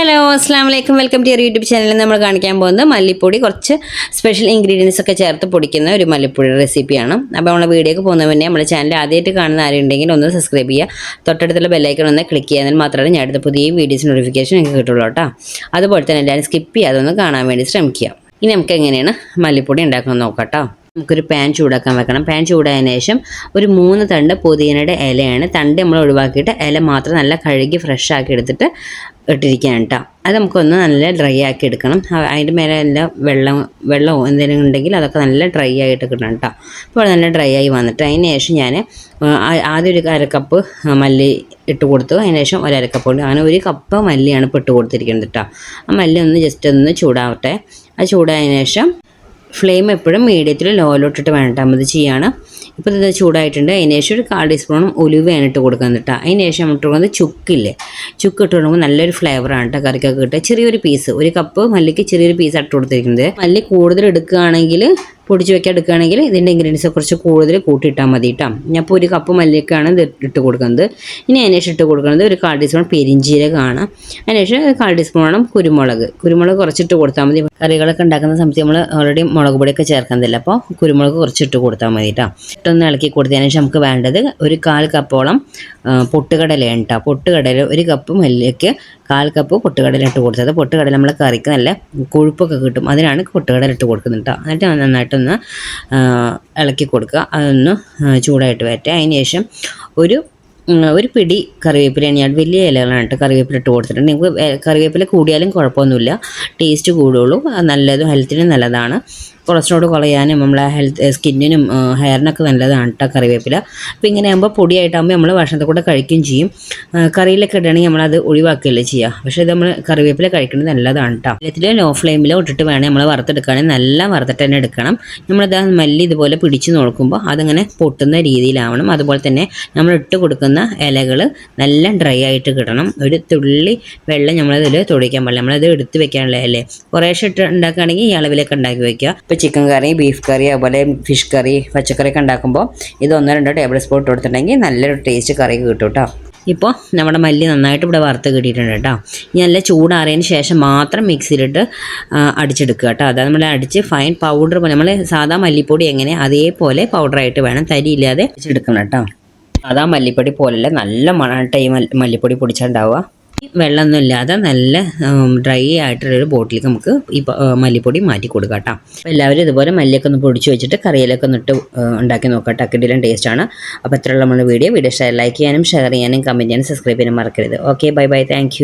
Hello അസ്സാം വലൈക്കും welcome to YouTube ചാനലിൽ നമ്മൾ കാണിക്കാൻ പോകുന്നത് മല്ലിപ്പൊടി കുറച്ച് സ്പെഷ്യൽ ഇൻഗ്രീഡിയൻസ് ഒക്കെ ചേർത്ത് പൊടിക്കുന്ന ഒരു മല്ലിപ്പൊടി റെസിപ്പിയാണ്. അപ്പോൾ നമ്മളെ വീഡിയോക്ക് പോകുന്ന മുന്നേ നമ്മുടെ ചാനൽ ആദ്യമായിട്ട് കാണുന്ന ആരുണ്ടെങ്കിൽ ഒന്ന് സബ്സ്ക്രൈബ് ചെയ്യുക. തൊട്ടടുത്തുള്ള ബെല്ലൈക്കൺ ഒന്ന് ക്ലിക്ക് ചെയ്യാൻ മാത്രമേ ഞാൻ അടുത്ത പുതിയ വീഡിയോസ് നോട്ടിഫിക്കേഷൻ എനിക്ക് കിട്ടുള്ളൂ കേട്ടോ. അതുപോലെ തന്നെ എല്ലാവരും സ്കിപ്പ് ചെയ്യാതെ ഒന്ന് കാണാൻ വേണ്ടി ശ്രമിക്കുക. ഇനി നമുക്ക് എങ്ങനെയാണ് മല്ലിപ്പൊടി ഉണ്ടാക്കുന്നത് നോക്കാം നമുക്കൊരു പാൻ ചൂടാക്കാൻ വെക്കണം. പാൻ ചൂടായതിനു ശേഷം ഒരു മൂന്ന് തണ്ട് പുതിയനയുടെ ഇലയാണ്. തണ്ട് നമ്മൾ ഒഴിവാക്കിയിട്ട് ഇല മാത്രം നല്ല കഴുകി ഫ്രഷ് ആക്കി എടുത്തിട്ട് ഇട്ടിരിക്കുകയാണ് കേട്ടോ അത് നമുക്കൊന്ന് നല്ല ഡ്രൈ ആക്കി എടുക്കണം. അതിന്റെ മേലെ എല്ലാം വെള്ളം വെള്ളമോ എന്തെങ്കിലും ഉണ്ടെങ്കിൽ അതൊക്കെ നല്ല ഡ്രൈ ആയിട്ട് കിട്ടണം കേട്ടോ അപ്പോൾ നല്ല ഡ്രൈ ആയി വന്നിട്ട് അതിന് ശേഷം ഞാൻ ആദ്യം ഒരു അരക്കപ്പ് മല്ലി ഇട്ട് കൊടുത്തു. അതിന് ശേഷം ഒരു അരക്കപ്പ് കൊണ്ട് അങ്ങനെ ഒരു കപ്പ് മല്ലിയാണ് ഇപ്പോൾ ഇട്ട് കൊടുത്തിരിക്കുന്നത് കേട്ടോ ആ മല്ലി ഒന്ന് ജസ്റ്റ് ഒന്ന് ചൂടാവട്ടെ. അത് ചൂടായതിനു ശേഷം ഫ്ലെയിം എപ്പോഴും മീഡിയത്തിൽ ലോയിലോട്ടിട്ട് വേണ്ട. അത് ചെയ്യാണ്. ഇപ്പോൾ ഇത് ചൂടായിട്ടുണ്ട്. അതിന് ശേഷം ഒരു കാൽ ടീസ്പൂണും ഉലുവയാണ് ഇട്ട് കൊടുക്കുന്നത് കേട്ടോ അതിന് ശേഷം ഇട്ട് കൊടുക്കുന്നത് ചുക്കില്ലേ? ചുക്ക് ഇട്ട് കൊടുക്കുമ്പോൾ നല്ലൊരു ഫ്ലേവറാണ് കേട്ടോ കറിക്കൊക്കെ കിട്ടുക. ചെറിയൊരു പീസ് ഒരു കപ്പ് മല്ലിക്ക് ചെറിയൊരു പീസ് ഇട്ട് കൊടുത്തിരിക്കുന്നത്. മല്ലി കൂടുതൽ എടുക്കുകയാണെങ്കിൽ പൊടിച്ച് വെക്കാൻ എടുക്കുകയാണെങ്കിൽ ഇതിന്റെ ഇൻഗ്രീഡിയൻസ് കുറച്ച് കൂടുതൽ കൂട്ടിയിട്ടാൽ മതി കേട്ടോ ഞാൻ ഇപ്പോൾ ഒരു കപ്പ് മല്ലിക്കാണ് ഇട്ട് കൊടുക്കുന്നത്. ഇനി അതിനേഷം ഇട്ട് കൊടുക്കുന്നത് ഒരു കാൽ ടീസ്പൂൺ പെരിഞ്ചീരകമാണ്. അതിനുശേഷം കാൽ ടീസ്പൂണോളം കുരുമുളക്. കുരുമുളക് കുറച്ചിട്ട് കൊടുത്താൽ മതി. കറികളൊക്കെ ഉണ്ടാക്കുന്ന സമയത്ത് നമ്മൾ ഓൾറെഡി മുളക് പൊടിയൊക്കെ ചേർക്കുന്നില്ല അപ്പോൾ കുരുമുളക് കുറച്ചിട്ട് കൊടുത്താൽ മതി കേട്ടോ ഇട്ടൊന്ന് ഇളക്കി കൊടുത്തതിന് ശേഷം നമുക്ക് വേണ്ടത് ഒരു കാൽ കപ്പോളം പൊട്ടുകടലയാണ് കേട്ടോ പൊട്ടുകടല ഒരു കപ്പ് മല്ലിക്ക് കാൽ കപ്പ് പൊട്ടുകടല ഇട്ട് കൊടുത്തത്. പൊട്ടുകടല നമ്മൾ കറിക്ക് നല്ല കൊഴുപ്പൊക്കെ കിട്ടും. അതിനാണ് പൊട്ടുകടല ഇട്ട് കൊടുക്കുന്നത് കേട്ടോ എന്നിട്ട് നന്നായിട്ടൊന്ന് ഇളക്കി കൊടുക്കുക. അതൊന്ന് ചൂടായിട്ട് വരട്ടെ. അതിന് ശേഷം ഒരു ഒരു പിടി കറിവേപ്പിലയാണ് ഞാൻ വലിയ ഇലകളാണ് കറിവേപ്പില ഇട്ട് കൊടുത്തിട്ടുണ്ട്. നിങ്ങൾക്ക് കറിവേപ്പില കൂടിയാലും കുഴപ്പമൊന്നുമില്ല. ടേസ്റ്റ് കൂടുള്ളൂ. നല്ലതും ഹെൽത്തിനും നല്ലതാണ്. കൊളസ്ട്രോൾ കുറയാനും നമ്മളെ ഹെൽത്ത് സ്കിന്നിനും ഹെയറിനൊക്കെ നല്ലതാണ് കേട്ടോ കറിവേപ്പില. അപ്പോൾ ഇങ്ങനെ ആകുമ്പോൾ പൊടിയായിട്ടാകുമ്പോൾ നമ്മൾ ഭക്ഷണത്തിൽ കൂടെ കഴിക്കുകയും ചെയ്യും. കറിയിലൊക്കെ ഇടുകയാണെങ്കിൽ നമ്മളത് ഒഴിവാക്കുകയല്ലേ ചെയ്യുക പക്ഷേ ഇത് നമ്മൾ കറിവേപ്പില കഴിക്കുന്നത് നല്ലതാണ് കേട്ടോ ഇതിൽ ലോ ഫ്ലെയിമിൽ ഇട്ടിട്ട് വേണേൽ നമ്മൾ വറുത്തെടുക്കുകയാണെങ്കിൽ നല്ല വറുത്തിട്ട് തന്നെ എടുക്കണം. നമ്മളത് മല്ലി ഇതുപോലെ പിടിച്ച് നോക്കുമ്പോൾ അതിങ്ങനെ പൊട്ടുന്ന രീതിയിലാവണം. അതുപോലെ തന്നെ നമ്മൾ ഇട്ട് കൊടുക്കുന്ന ഇലകൾ നല്ല ഡ്രൈ ആയിട്ട് കിട്ടണം. ഒരു തുള്ളി വെള്ളം നമ്മളതിൽ തൊടിക്കാൻ പാടില്ല. നമ്മളത് എടുത്ത് വെക്കാനുള്ള അല്ലേ? കുറേശ്ശെ ഇട്ട് ഉണ്ടാക്കുകയാണെങ്കിൽ ഈ അളവിലൊക്കെ ഉണ്ടാക്കി വയ്ക്കുക ഇപ്പോൾ ചിക്കൻ കറി ബീഫ് കറി അതുപോലെ ഫിഷ് കറി പച്ചക്കറിയൊക്കെ ഉണ്ടാക്കുമ്പോൾ ഇത് ഒന്നോ രണ്ടോ ടേബിൾ സ്പൂൺ ഇട്ട് കൊടുത്തിട്ടുണ്ടെങ്കിൽ നല്ലൊരു ടേസ്റ്റ് കറി കിട്ടും കേട്ടോ. ഇപ്പോൾ നമ്മുടെ മല്ലി നന്നായിട്ട് ഇവിടെ വറുത്ത് കിട്ടിയിട്ടുണ്ട് കേട്ടോ. ഇനി നല്ല ചൂടാറിയതിന് ശേഷം മാത്രം മിക്സിയിലിട്ട് അടിച്ചെടുക്കുക കേട്ടോ. അതായത് നമ്മൾ അടിച്ച് ഫൈൻ പൗഡർ പോലെ നമ്മൾ സാധാ മല്ലിപ്പൊടി എങ്ങനെ അതേപോലെ പൗഡറായിട്ട് വേണം തരിയില്ലാതെ അടിച്ചെടുക്കണം കേട്ടോ. സാധാ മല്ലിപ്പൊടി പോലെയല്ല നല്ല മണായിട്ട് ഈ മല്ലിപ്പൊടി മല്ലിപ്പൊടി പൊടിച്ചുണ്ടാവുക. വെള്ളമൊന്നും ഇല്ലാതെ നല്ല ഡ്രൈ ആയിട്ടുള്ളൊരു ബോട്ടിലേക്ക് നമുക്ക് ഈ മല്ലിപ്പൊടി മാറ്റി കൊടുക്കാം കേട്ടോ. എല്ലാവരും ഇതുപോലെ മല്ലിയൊക്കെ ഒന്ന് പൊടിച്ച് വെച്ചിട്ട് കറിയിലൊക്കെ ഒന്ന് ഇട്ട് ഉണ്ടാക്കി നോക്കാം ടക്കിഡിലും ടേസ്റ്റാണ് അപ്പോൾ ഇത്രയുള്ള നമ്മുടെ വീഡിയോ. വീഡിയോ ഷെയർ ലൈക്ക് ചെയ്യാനും ഷെയർ ചെയ്യാനും കമന്റ് ചെയ്യാനും സബ്സ്ക്രൈബ് ചെയ്യാനും മറക്കരുത്. Okay bye bye thank